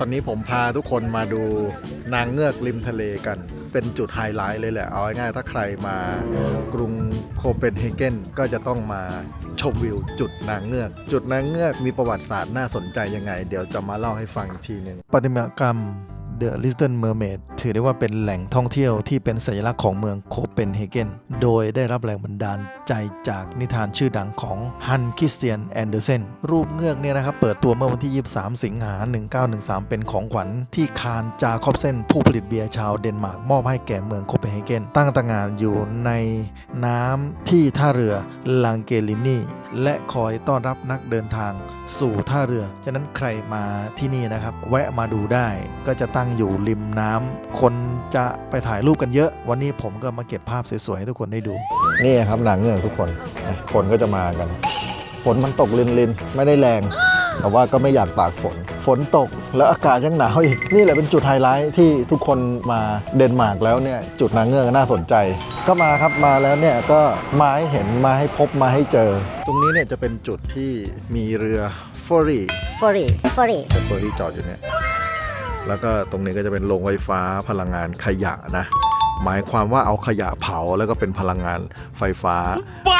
ตอนนี้ผมพาทุกคนมาดูนางเงือกริมทะเลกัน เป็นจุดไฮไลท์เลยแหละ เอาง่ายๆถ้าใครมากรุงโคเปนเฮเกนก็จะต้องมาชมวิวจุดนางเงือก จุดนางเงือกมีประวัติศาสตร์น่าสนใจยังไง เดี๋ยวจะมาเล่าให้ฟังอีกทีหนึ่งประติมากรรม The Little Mermaid ถือได้ว่าเป็นแหล่งท่องเที่ยวที่เป็นสัญลักษณ์ของเมืองโคเปนเฮเกน โดยได้รับแรงบันดาล ใจจากนิทานชื่อดังของฮันคริสเตียนแอนเดอร์เซนรูปเงือกเนี่ยนะครับเปิดตัวเมื่อวันที่ 23 สิงหา 1913 เป็นของขวัญที่คารจาคอบเซนผู้ผลิตเบียร์ชาวเดนมาร์กมอบให้แก่เมืองโคเปนเฮเกนตั้งตางานอยู่ในน้ำที่ท่าเรือลังเกลินีและคอยต้อนรับนักเดินทางสู่ท่าเรือ ฉะนั้นใครมาที่นี่นะครับ แวะมาดูได้ ก็จะตั้งอยู่ริมน้ำ คนจะไปถ่ายรูปกันเยอะ วันนี้ผมก็มาเก็บภาพสวยๆให้ทุกคนได้ดู นี่ครับนางเงือกทุกคนคนก็จะมากันฝนมันตกลินๆไม่ได้แรง แต่ว่าก็ไม่อยากตากฝน ฝนตกแล้วอากาศยังหนาวอีก นี่แหละเป็นจุดไฮไลท์ที่ทุกคนมาเดนมาร์กแล้วเนี่ยจุดนางเงือกน่าสนใจ ก็มาครับมาแล้วเนี่ยก็มาให้เห็นมาให้พบมาให้เจอ ตรงนี้เนี่ยจะเป็นจุดที่มีเรือฟอรี่ Furry, furry. เป็นเฟอร์รี่จอดอยู่เนี่ยแล้วก็ตรงนี้ก็จะเป็นโรงไฟฟ้าพลังงานขยะนะ หมายความว่าเอาขยะเผาแล้วก็เป็นพลังงานไฟฟ้า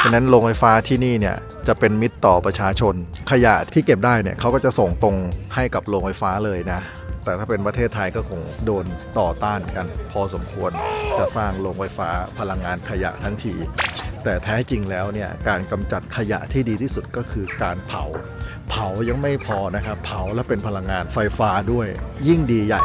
ฉะนั้นโรงไฟฟ้าที่นี่เนี่ยจะเป็นมิตรต่อประชาชน ขยะที่เก็บได้เนี่ยเขาก็จะส่งตรงให้กับโรงไฟฟ้าเลยนะ แต่ถ้าเป็นประเทศไทยก็คงโดนต่อต้านกัน พอสมควรจะสร้างโรงไฟฟ้าพลังงานขยะทั้งที แต่แท้จริงแล้วเนี่ยการกำจัดขยะที่ดีที่สุดก็คือการเผา เผายังไม่พอนะครับเผาแล้วเป็นพลังงานไฟฟ้าด้วย ยิ่งดีใหญ่